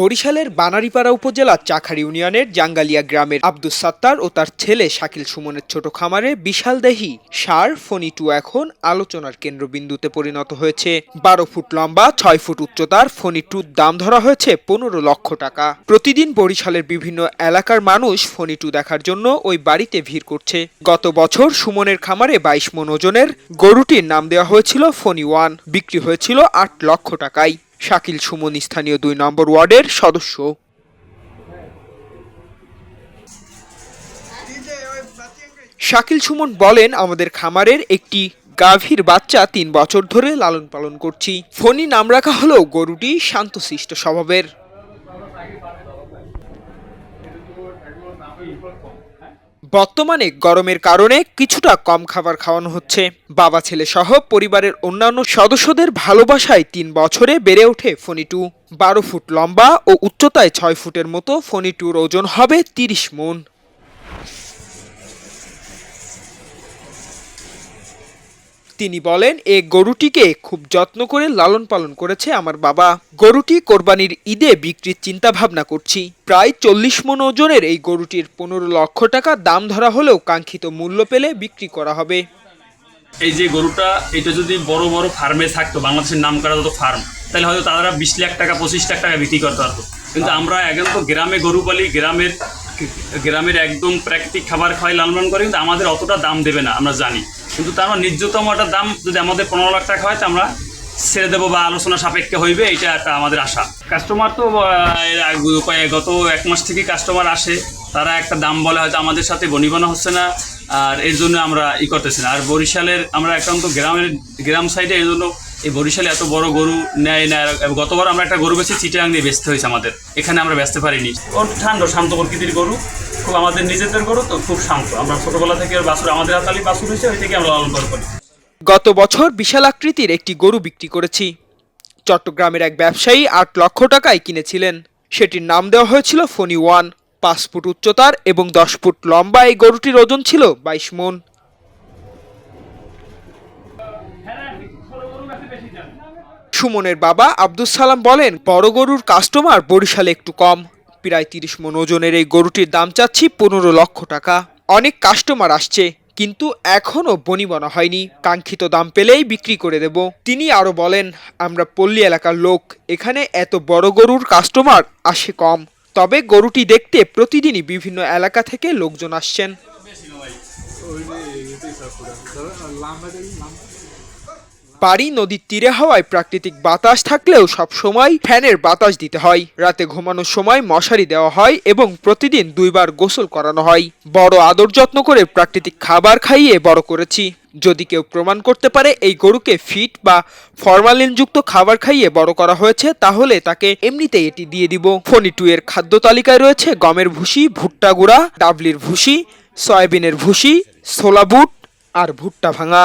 বরিশালের বানারীপাড়া উপজেলার চাখার ইউনিয়নের জাঙ্গালিয়া গ্রামের আব্দুস সাত্তার ও তার ছেলে শাকিল সুমনের ছোট খামারে বিশাল দেহি সার ফণি টু এখন আলোচনার কেন্দ্রবিন্দুতে পরিণত হয়েছে। বারো ফুট লম্বা, ছয় ফুট উচ্চতার ফণি টুর দাম ধরা হয়েছে পনেরো লক্ষ টাকা। প্রতিদিন বরিশালের বিভিন্ন এলাকার মানুষ ফণি টু দেখার জন্য ওই বাড়িতে ভিড় করছে। গত বছর সুমনের খামারে বাইশ মন ওজনের গরুটির নাম দেওয়া হয়েছিল ফণি ওয়ান। বিক্রি হয়েছিল আট লক্ষ টাকায়। শাকিল সুমন স্থানীয় দুই নম্বর ওয়ার্ডের সদস্য। শাকিল সুমন বলেন, আমাদের খামারের একটি গাভীর বাচ্চা তিন বছর ধরে লালন পালন করছি। ফণি নাম রাখা হলেও গরুটি শান্তশিষ্ট স্বভাবের। বর্তমানে গরমের কারণে কিছুটা কম খাবার খাওয়ানো হচ্ছে। বাবা, ছেলে সহ পরিবারের অন্যান্য সদস্যদের ভালোবাসায় তিন বছরে বেড়ে ওঠে ফণিটু বারো ফুট লম্বা ও উচ্চতায় ছয় ফুটের মতো ফণিটুর ওজন হবে তিরিশ মন। তিনি বলেন এ গরুটিকে খুব যত্ন করে লালন পালন করেছে আমার বাবা। গরুটি কোরবানির ঈদে বিক্রির চিন্তা ভাবনা করছি। প্রায় চল্লিশ মন ওজনের এই গরুটির পনেরো লক্ষ টাকা দাম ধরা হলেও কাঙ্ক্ষিত মূল্য পেলে বিক্রি করা হবে। এই যে গরুটা এটা যদি বড় বড় ফার্মে থাকতো বাংলাদেশের নাম করা যত ফার্ম তাহলে হয়তো তারা বিশ লাখ টাকা পঁচিশ লাখ টাকা বিক্রি করতে পারতো। কিন্তু আমরা এখন তো গ্রামে গরু পালি গ্রামের গ্রামের একদম প্রাকৃতিক খাবার খাওয়াই লালন করে, কিন্তু আমাদের অতটা দাম দেবে না, আমরা জানি। কিন্তু তার মানে ন্যায্যতম একটা দাম যদি আমাদের পনেরো লাখ টাকা হয়, তো আমরা ছেড়ে দেবো বা আলোচনা সাপেক্ষে হইবে, এটা একটা আমাদের আশা। কাস্টমার তো গত এক মাস থেকে কাস্টমার আসে, তারা একটা দাম বলে হয়তো আমাদের সাথে বনিবনা হচ্ছে না, আর এর জন্য আমরা ই করতেছি না। আর বরিশালের, আমরা একান্ত গ্রামের, গ্রাম সাইডে এর জন্য এই বরিশালে এত বড় গরু নেয় না গতবার আমরা একটা গরু বেশি চিটাং দিয়ে বেচতে হয়েছে আমাদের। এখানে আমরা বেচতে পারিনি। ওর ঠান্ডা, শান্ত প্রকৃতির গরু। খুব আমাদের নিজেদের গরু, তো খুব শান্ত। আমরা ছোটবেলা থেকে ওর বাছুর, আমাদের হাতালি বাছুর হয়েছে ওই থেকে আমরা লালন করি। গত বছর বিশাল আকৃতির একটি গরু বিক্রি করেছি। চট্টগ্রামের এক ব্যবসায়ী আট লক্ষ টাকায় কিনেছিলেন। সেটির নাম দেওয়া হয়েছিল ফণি ওয়ান। পাঁচ ফুট উচ্চতার এবং দশ ফুট লম্বা এই গরুটির ওজন ছিল বাইশ মন। সুমনের বাবা আব্দুস সালাম বলেন, বড় গরুর কাস্টমার বরিশালে একটু কম। প্রায় তিরিশ মন ওজনের এই গরুটির দাম চাচ্ছি পনেরো লক্ষ টাকা। অনেক কাস্টমার আসছে, কিন্তু এখনও বনিবনা হয়নি। কাঙ্ক্ষিত দাম পেলেই বিক্রি করে দেব। তিনি আরও বলেন, আমরা পল্লী এলাকার লোক, এখানে এত বড় গরুর কাস্টমার আসে কম। তবে গরুটি দেখতে প্রতিদিনই বিভিন্ন এলাকা থেকে লোকজন আসছেন। বাড়ি নদীর তীরে হওয়ায় প্রাকৃতিক বাতাস থাকলেও সব সময় ফ্যানের বাতাস দিতে হয়। রাতে ঘুমানোর সময় মশারি দেওয়া হয় এবং প্রতিদিন দুইবার গোসল করানো হয়। বড় আদর যত্ন করে প্রাকৃতিক খাবার খাইয়ে বড় করেছি। যদি কেউ প্রমাণ করতে পারে এই গরুকে ফিট বা ফরমালিনযুক্ত খাবার খাইয়ে বড় করা হয়েছে, তাহলে তাকে এমনিতেই এটি দিয়ে দিব। ফনি টু এর খাদ্য তালিকায় রয়েছে গমের ভুসি, ভুট্টা গুঁড়া, ডাবলির ভুসি, সয়াবিনের ভুসি, ছোলা বুট আর ভুট্টা ভাঙা।